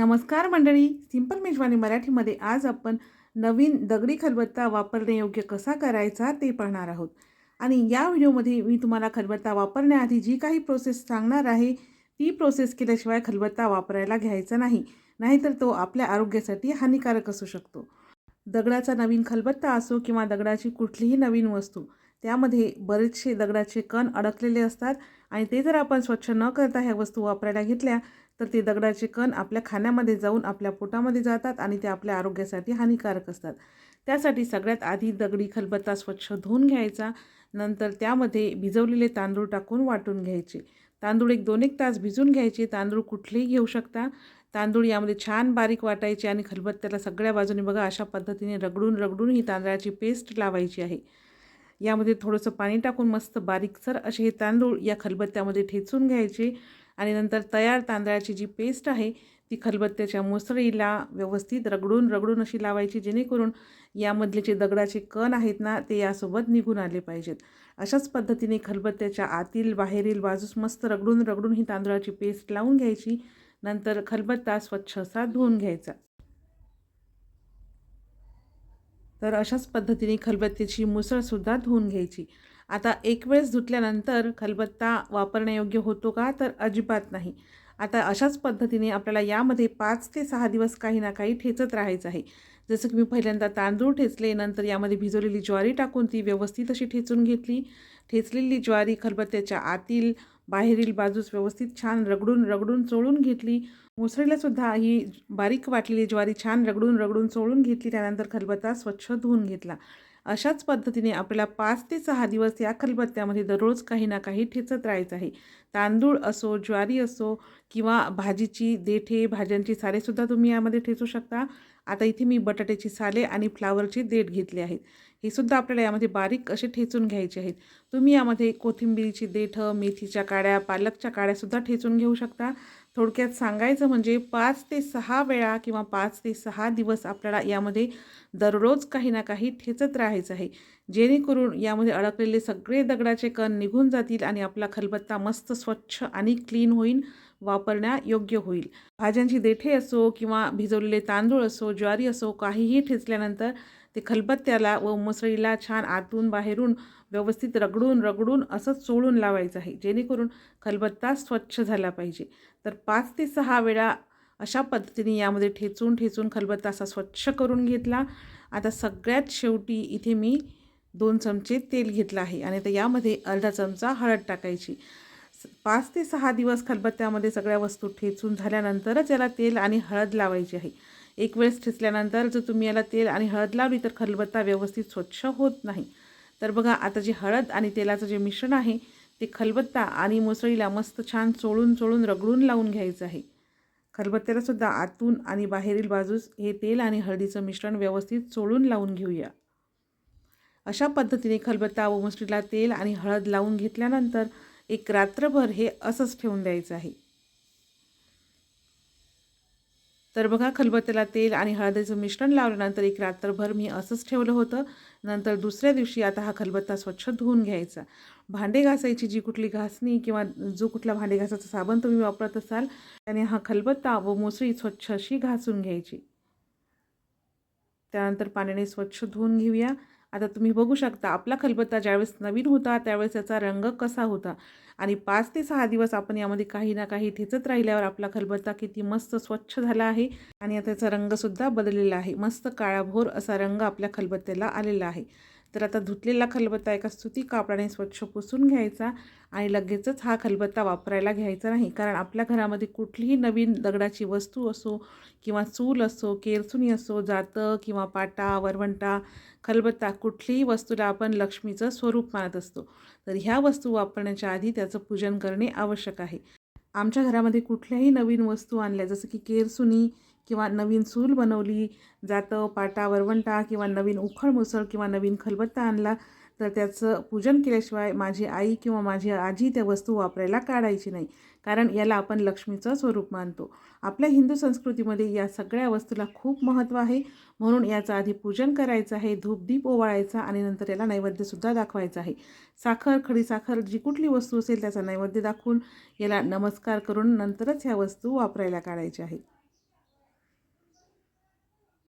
नमस्कार मंडळी. सिंपल मेजवानी मराठीमध्ये आज आपण नवीन दगडी खलबत्ता वापरणे योग्य कसा करायचा ते पाहणार आहोत. आणि या व्हिडिओमध्ये मी तुम्हाला खलबत्ता वापरण्याआधी जी काही प्रोसेस सांगणार आहे ती प्रोसेस केल्याशिवाय खलबत्ता वापरायला घ्यायचा नाही. नाहीतर तो आपल्या आरोग्यासाठी हानिकारक असू शकतो. दगडाचा नवीन खलबत्ता असो किंवा दगडाची कुठलीही नवीन वस्तू त्यामध्ये बरेचसे दगडाचे कण अडकलेले असतात आणि ते जर आपण स्वच्छ न करता ह्या वस्तू वापरायला घेतल्या तर ते दगडाचे कण आपल्या खाण्यामध्ये जाऊन आपल्या पोटामध्ये जातात आणि ते आपल्या आरोग्यासाठी हानिकारक असतात. त्यासाठी सगळ्यात आधी दगडी खलबत्ता स्वच्छ धुवून घ्यायचा. नंतर त्यामध्ये भिजवलेले तांदूळ टाकून वाटून घ्यायचे. तांदूळ एक दोन एक तास भिजून घ्यायचे. तांदूळ कुठलेही घेऊ शकता. तांदूळ यामध्ये छान बारीक वाटायचे आणि खलबत्त्याला सगळ्या बाजूने बघा अशा पद्धतीने रगडून रगडून ही तांदळाची पेस्ट लावायची आहे. यामध्ये थोडंसं पाणी टाकून मस्त बारीकसर असे हे तांदूळ या खलबत्त्यामध्ये ठेचून घ्यायचे. आणि नंतर तयार तांदळाची जी पेस्ट आहे ती खलबत्त्याच्या मुसळीला व्यवस्थित रगडून रगडून अशी लावायची जेणेकरून यामधले जे दगडाचे कण आहेत ना ते यासोबत निघून आले पाहिजेत. अशाच पद्धतीने खलबत्त्याच्या आतील बाहेरील बाजूस मस्त रगडून रगडून ही तांदळाची पेस्ट लावून घ्यायची. नंतर खलबत्ता स्वच्छ असा धुवून घ्यायचा. तर अशाच पद्धतीने खलबत्त्याची मुसळसुद्धा धुवून घ्यायची. आता एक वेळेस धुतल्यानंतर खलबत्ता वापरण्यायोग्य होतो का? तर अजिबात नाही. आता अशाच पद्धतीने आपल्याला यामध्ये पाच ते सहा दिवस काही ना काही ठेचत राहायचं आहे. जसं की मी पहिल्यांदा तांदूळ ठेचले नंतर यामध्ये भिजवलेली ज्वारी टाकून ती व्यवस्थित अशी ठेचून घेतली. ठेचलेली ज्वारी खलबत्त्याच्या आतील बाहेरील बाजूस व्यवस्थित छान रगडून रगडून चोळून घेतली. मुसळीलासुद्धा ही बारीक वाटलेली ज्वारी छान रगडून रगडून चोळून घेतली. त्यानंतर खलबत्ता स्वच्छ धुवून घेतला. अशाच पद्धतीने आपल्याला पाच ते सहा दिवस या खलबत्त्यामध्ये दररोज काही ना काही ठेचत राहायचं आहे. तांदूळ असो ज्वारी असो किंवा भाजीची देठे भाज्यांची सालेसुद्धा तुम्ही यामध्ये ठेचू शकता. आता इथे मी बटाट्याची साले आणि फ्लावरची देठ घेतली आहेत. हे सुद्धा आपल्याला यामध्ये बारीक असे ठेचून घ्यायचे आहेत. तुम्ही यामध्ये कोथिंबीरीची देठं मेथीच्या काड्या पालकच्या काड्यासुद्धा ठेचून घेऊ शकता. थोडक्यात सांगायचं म्हणजे पाच ते सहा वेळा किंवा पाच ते सहा दिवस आपल्याला यामध्ये दररोज काही ना काही ठेचत राहायचं आहे. जेणेकरून यामध्ये अडकलेले सगळे दगडाचे कण निघून जातील आणि आपला खलबत्ता मस्त स्वच्छ आणि क्लीन होईल वापरण्या योग्य होईल. भाज्यांची देठे असो किंवा भिजवलेले तांदूळ असो ज्वारी असो काहीही ठेचल्यानंतर ते खलबत्त्याला व मुसळीला छान आतून बाहेरून व्यवस्थित रगडून रगडून असं चोळून लावायचं आहे. जेणेकरून खलबत्ता स्वच्छ झाला पाहिजे. तर पाच ते सहा वेळा अशा पद्धतीने यामध्ये ठेचून ठेचून खलबत्ता असा स्वच्छ करून घेतला. आता सगळ्यात शेवटी इथे मी दोन चमचे तेल घेतलं आहे आणि आता यामध्ये अर्धा चमचा हळद टाकायची. पाच ते सहा दिवस खलबत्त्यामध्ये सगळ्या वस्तू ठेचून झाल्यानंतरच याला तेल आणि हळद लावायची आहे. एक वेळेस ठेचल्यानंतर जर तुम्ही याला तेल आणि हळद लावली तर खलबत्ता व्यवस्थित स्वच्छ होत नाही. तर बघा आता जे हळद आणि तेलाचं जे मिश्रण आहे ते खलबत्ता आणि मुसळीला मस्त छान चोळून चोळून रगडून लावून घ्यायचं आहे. खलबत्त्यालासुद्धा आतून आणि बाहेरील बाजूस हे तेल आणि हळदीचं मिश्रण व्यवस्थित चोळून लावून घेऊया. अशा पद्धतीने खलबत्ता व मुसळीला तेल आणि हळद लावून घेतल्यानंतर एक रात्रभर हे असंच ठेवून द्यायचं आहे. तर बघा खलबत्त्याला तेल आणि हळदीचं मिश्रण लावल्यानंतर एक रात्रभर मी असंच ठेवलं होतं. नंतर दुसऱ्या दिवशी आता हा खलबत्ता स्वच्छ धुवून घ्यायचा. भांडे घासायची जी कुठली घासणी किंवा जो कुठला भांडे घासाचा साबण तुम्ही वापरत असाल त्याने हा खलबत्ता व मोसळी स्वच्छ अशी घासून घ्यायची. त्यानंतर पाण्याने स्वच्छ धुवून घेऊया. आता तुम्ही बघू शकता आपला खलबत्ता ज्यावेळेस नवीन होता त्यावेळेस त्याचा रंग कसा होता. आणि पाच ते सहा दिवस आपण यामध्ये काही ना काही ठेचत राहिल्यावर आपला खलबत्ता किती मस्त स्वच्छ झाला आहे आणि त्याचा रंगसुद्धा बदललेला आहे. मस्त काळाभोर असा रंग आपल्या खलबत्त्याला आलेला आहे. तर आता धुतलेला खलबत्ता एका सुती कापडाने स्वच्छ पुसून घ्यायचा आणि लगेचच हा खलबत्ता वापरायला घ्यायचा नाही. कारण आपल्या घरामध्ये कुठलीही नवीन दगडाची वस्तू असो किंवा चूल असो केरसुनी असो जातं किंवा पाटा वरवंटा खलबत्ता कुठलीही वस्तूला आपण लक्ष्मीचं स्वरूप मानत असतो. तर ह्या वस्तू वापरण्याच्या आधी त्याचं पूजन करणे आवश्यक आहे. आमच्या घरामध्ये कुठल्याही नवीन वस्तू आणल्या जसं की केरसुनी किंवा नवीन चूल बनवली जातं पाटा वरवंटा किंवा नवीन उखळ मुसळ किंवा नवीन खलबत्ता आणला तर त्याचं पूजन केल्याशिवाय माझी आई किंवा माझी आजी त्या वस्तू वापरायला काढायची नाही. कारण याला आपण लक्ष्मीचं स्वरूप मानतो. आपल्या हिंदू संस्कृतीमध्ये या सगळ्या वस्तूला खूप महत्त्व आहे. म्हणून याचं आधी पूजन करायचं आहे धूपदीप ओवाळायचा आणि नंतर याला नैवेद्यसुद्धा दाखवायचा आहे. साखर खडी साखर जी कुठली वस्तू असेल त्याचा नैवेद्य दाखवून याला नमस्कार करून नंतरच ह्या वस्तू वापरायला काढायच्या आहेत.